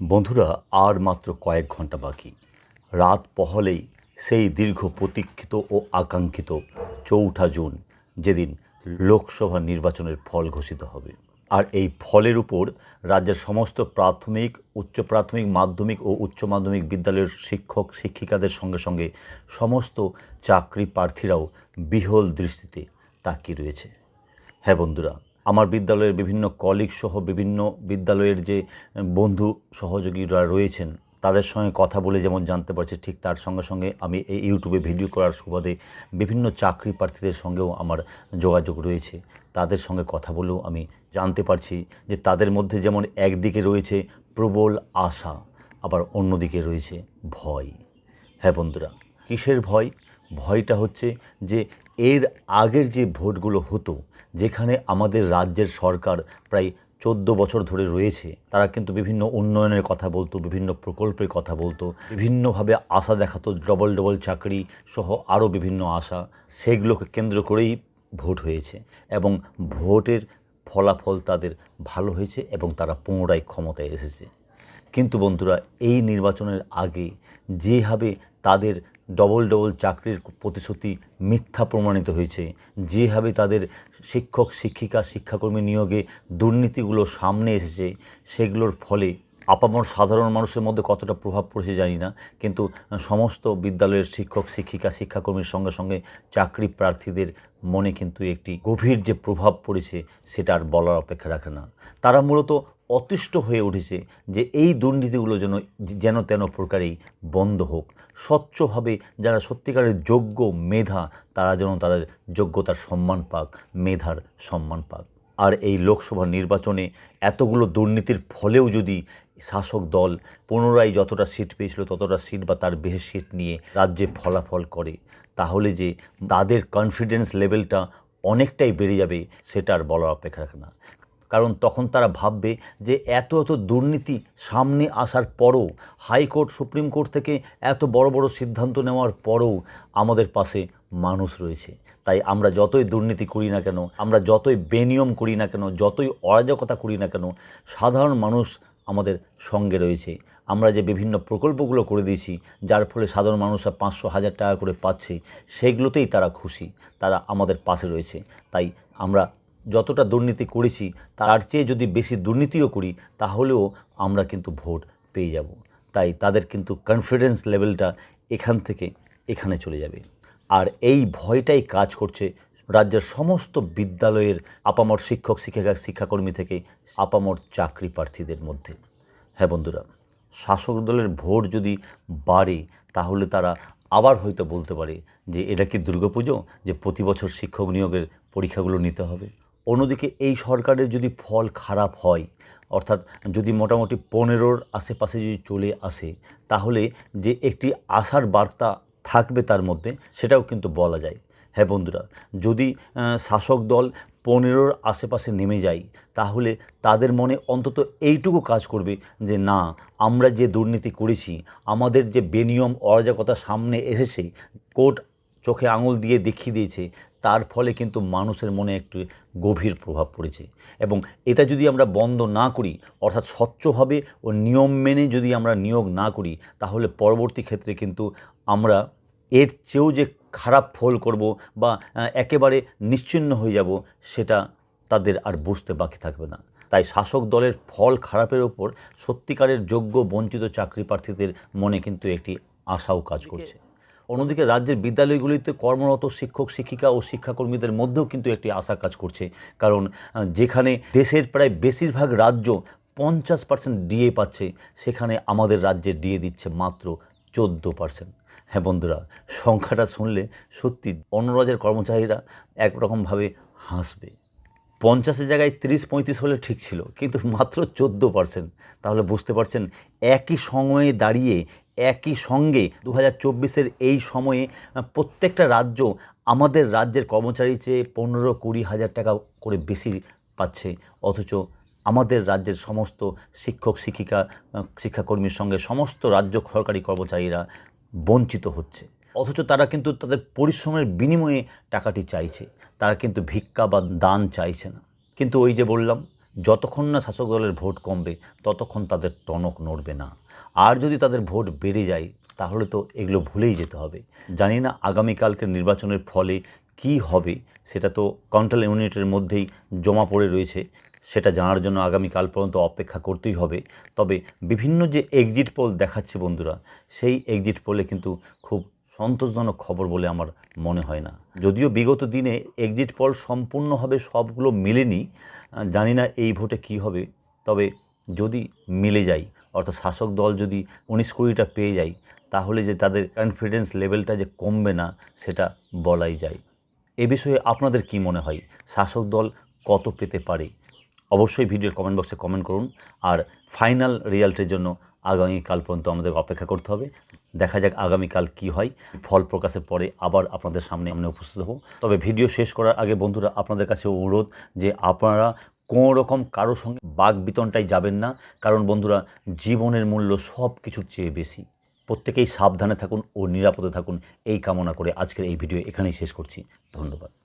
বন্ধুরা, আর মাত্র কয়েক ঘণ্টা বাকি। রাত পহলেই সেই দীর্ঘ প্রতীক্ষিত ও আকাঙ্ক্ষিত চৌঠা জুন যেদিন লোকসভা নির্বাচনের ফল ঘোষিত হবে। আর এই ফলের উপর রাজ্যের সমস্ত প্রাথমিক, উচ্চ প্রাথমিক, মাধ্যমিক ও উচ্চ মাধ্যমিক বিদ্যালয়ের শিক্ষক, শিক্ষিকাদের সঙ্গে সঙ্গে সমস্ত চাকরি প্রার্থীরাও বিহল দৃষ্টিতে তাকিয়ে রয়েছে। হ্যাঁ বন্ধুরা আমার বিদ্যালয়ের বিভিন্ন কলিগ সহ বিভিন্ন বিদ্যালয়ের যে বন্ধু সহযোগীরা রয়েছেন, তাদের সঙ্গে কথা বলে যেমন জানতে পারছি, ঠিক তার সঙ্গে সঙ্গে আমি এই ইউটিউবে ভিডিও করার সুবাদে বিভিন্ন চাকরি প্রার্থীদের সঙ্গেও আমার যোগাযোগ রয়েছে। তাদের সঙ্গে কথা বলেও আমি জানতে পারছি যে তাদের মধ্যে যেমন একদিকে রয়েছে প্রবল আশা, আবার অন্যদিকে রয়েছে ভয়। হ্যাঁ বন্ধুরা, কিসের ভয়? ভয়টা হচ্ছে যে এর আগের যে ভোটগুলো হতো, যেখানে আমাদের রাজ্যের সরকার প্রায় চোদ্দ বছর ধরে রয়েছে, তারা কিন্তু বিভিন্ন উন্নয়নের কথা বলতো, বিভিন্ন প্রকল্পের কথা বলতো, বিভিন্নভাবে আশা দেখাতো, ডবল ডবল চাকরি সহ আরও বিভিন্ন আশা, সেগুলোকে কেন্দ্র করেই ভোট হয়েছে এবং ভোটের ফলাফল তাদের ভালো হয়েছে এবং তারা পুনরায় ক্ষমতায় এসেছে। কিন্তু বন্ধুরা, এই নির্বাচনের আগে যেভাবে তাদের ডবল ডবল চাকরির প্রতিশ্রুতি মিথ্যা প্রমাণিত হয়েছে। যেভাবে তাদের শিক্ষক, শিক্ষিকা, শিক্ষাকর্মী নিয়োগে দুর্নীতিগুলো সামনে এসেছে, সেগুলোর ফলে আপামর সাধারণ মানুষের মধ্যে কতটা প্রভাব পড়েছে জানি না, কিন্তু সমস্ত বিদ্যালয়ের শিক্ষক, শিক্ষিকা, শিক্ষাকর্মীর সঙ্গে সঙ্গে চাকরি প্রার্থীদের মনে কিন্তু একটি গভীর যে প্রভাব পড়েছে, সেটা আর বলার অপেক্ষা রাখে না। তারা মূলত অতিষ্ঠ হয়ে উঠেছে যে এই দুর্নীতিগুলো যেন যেন তেন প্রকারেই বন্ধ হোক। স্বচ্ছভাবে যারা সত্যিকারের যোগ্য মেধা, তারা যেন তাদের যোগ্যতার সম্মান পাক, মেধার সম্মান পাক। আর এই লোকসভা নির্বাচনে এতগুলো দুর্নীতির ফলেও যদি শাসক দল পুনরায় যতটা সিট পেয়েছিল, ততটা সিট বা তার বেশি সিট নিয়ে রাজ্যে ফলাফল করে, তাহলে যে তাদের কনফিডেন্স লেভেলটা অনেকটাই বেড়ে যাবে, সেটা আর বলার অপেক্ষা রাখে না। কারণ তখন তারা ভাববে যে এত এত দুর্নীতি সামনে আসার পরও হাইকোর্ট, সুপ্রিম কোর্ট থেকে এত বড় বড় সিদ্ধান্ত নেওয়ার পরও আমাদের পাশে মানুষ রয়েছে। তাই আমরা যতই দুর্নীতি করি না কেন, আমরা যতই বেনিয়ম করি না কেন, যতই অরাজকতা করি না কেন, সাধারণ মানুষ আমাদের সঙ্গে রয়েছে। আমরা যে বিভিন্ন প্রকল্পগুলো করে দিয়েছি, যার ফলে সাধারণ মানুষরা পাঁচশো হাজার টাকা করে পাচ্ছে, সেগুলোতেই তারা খুশি, তারা আমাদের পাশে রয়েছে। তাই আমরা যতটা দুর্নীতি করেছি, তার চেয়ে যদি বেশি দুর্নীতিও করি, তাহলেও আমরা কিন্তু ভোট পেয়ে যাব। তাই তাদের কিন্তু কনফিডেন্স লেভেলটা এখান থেকে এখানে চলে যাবে। আর এই ভয়টাই কাজ করছে রাজ্যের সমস্ত বিদ্যালয়ের আপামর শিক্ষক, শিক্ষিকা, শিক্ষাকর্মী থেকে আপামর চাকরি প্রার্থীদের মধ্যে। হ্যাঁ বন্ধুরা, শাসক দলের ভোট যদি বাড়ে, তাহলে তারা আবার হয়তো বলতে পারে যে, এটা কি দুর্গাপুজো? যে প্রতি বছর শিক্ষক নিয়োগের পরীক্ষাগুলো নিতে হবে। অন্যদিকে এই সরকারের যদি ফল খারাপ হয়, অর্থাৎ যদি মোটামুটি পনেরোর আশেপাশে যদি চলে আসে, তাহলে যে একটি আশার বার্তা থাকবে তার মধ্যে, সেটাও কিন্তু বলা যায়। হ্যাঁ বন্ধুরা, যদি শাসক দল পনেরোর আশেপাশে নেমে যায়, তাহলে তাদের মনে অন্তত এইটুকু কাজ করবে যে, না, আমরা যে দুর্নীতি করেছি, আমাদের যে বেনিয়ম অরাজকতা সামনে এসেছে, কোর্ট চোখে আঙুল দিয়ে দেখিয়ে দিয়েছে তার ফলে কিন্তু মানুষের মনে একটু গভীর প্রভাব পড়েছে। এবং এটা যদি আমরা বন্ধ না করি অর্থাৎ স্বচ্ছভাবে ও নিয়ম মেনে যদি আমরা নিয়োগ না করি তাহলে পরবর্তী ক্ষেত্রে কিন্তু আমরা এর চেয়েও যে খারাপ ফল করব বা একেবারে নিশ্চিন্ন হয়ে যাব সেটা তাদের আর বুঝতে বাকি থাকবে না। তাই শাসক দলের ফল খারাপের ওপর সত্যিকারের যোগ্য বঞ্চিত চাকরি প্রার্থীদের মনে কিন্তু একটি আশাও কাজ করছে। অন্যদিকে রাজ্যের বিদ্যালয়গুলিতে কর্মরত শিক্ষক, শিক্ষিকা ও শিক্ষাকর্মীদের মধ্যেও কিন্তু একটি আশা কাজ করছে। কারণ যেখানে দেশের প্রায় বেশিরভাগ রাজ্য পঞ্চাশ পার্সেন্ট ডিএ পাচ্ছে, সেখানে আমাদের রাজ্যে ডিএ দিচ্ছে মাত্র চোদ্দ পার্সেন্ট হ্যাঁ বন্ধুরা, সংখ্যাটা শুনলে সত্যি অন্য রাজ্যের কর্মচারীরা একরকমভাবে হাসবে। পঞ্চাশের জায়গায় তিরিশ পঁয়ত্রিশ হলে ঠিক ছিল, কিন্তু মাত্র চোদ্দ পার্সেন্ট তাহলে বুঝতে পারছেন, একই সময়ে দাঁড়িয়ে একই সঙ্গে দু হাজার এই সময়ে প্রত্যেকটা রাজ্য আমাদের রাজ্যের কর্মচারী চেয়ে পনেরো কুড়ি হাজার টাকা করে বেশি পাচ্ছে। অথচ আমাদের রাজ্যের সমস্ত শিক্ষক, শিক্ষিকা, শিক্ষাকর্মীর সঙ্গে সমস্ত রাজ্য সরকারি কর্মচারীরা বঞ্চিত হচ্ছে। অথচ তারা কিন্তু তাদের পরিশ্রমের বিনিময়ে টাকাটি চাইছে। তারা কিন্তু ভিক্ষা বা দান চাইছে না। কিন্তু ওই যে বললাম যতক্ষণ না শাসক দলের ভোট কমবে, ততক্ষণ তাদের টনক নড়বে না। আর যদি তাদের ভোট বেড়ে যায়, তাহলে তো এগুলো ভুলেই যেতে হবে। জানি না আগামীকালকের নির্বাচনের ফলে কি হবে, সেটা তো কন্ট্রোল ইউনিটের মধ্যেই জমা পড়ে রয়েছে। সেটা জানার জন্য আগামীকাল পর্যন্ত অপেক্ষা করতেই হবে। তবে বিভিন্ন যে এক্সিট পোল দেখাচ্ছে বন্ধুরা, সেই এক্সিট পোলে কিন্তু খুব সন্তোষজনক খবর বলে আমার মনে হয় না। যদিও বিগত দিনে এক্সিট পল সম্পূর্ণভাবে সবগুলো মেলেনি জানি না এই ভোটে কি হবে, তবে যদি মিলে যায়, অর্থাৎ শাসক দল যদি উনিশ কুড়িটা পেয়ে যায়, তাহলে যে তাদের কনফিডেন্স লেভেলটা যে কমবে না, সেটা বলাই যায়। এ বিষয়ে আপনাদের কি মনে হয়? শাসক দল কত পেতে পারে? অবশ্যই ভিডিওর কমেন্ট বক্সে কমেন্ট করুন, আর ফাইনাল রেজাল্টের জন্য আগামীকাল পর্যন্ত আমাদের অপেক্ষা করতে হবে। দেখা যাক আগামীকাল কি হয়। ফল প্রকাশের পরে আবার আপনাদের সামনে আমরা উপস্থিত হব। তবে ভিডিও শেষ করার আগে বন্ধুরা, আপনাদের কাছে অনুরোধ যে আপনারা কোনো রকম কারোর সঙ্গে বাঘ বিতনটাই যাবেন না। কারণ বন্ধুরা, জীবনের মূল্য সব কিছুর চেয়ে বেশি। প্রত্যেকেই সাবধানে থাকুন ও নিরাপদে থাকুন। এই কামনা করে আজকের এই ভিডিও এখানেই শেষ করছি। ধন্যবাদ।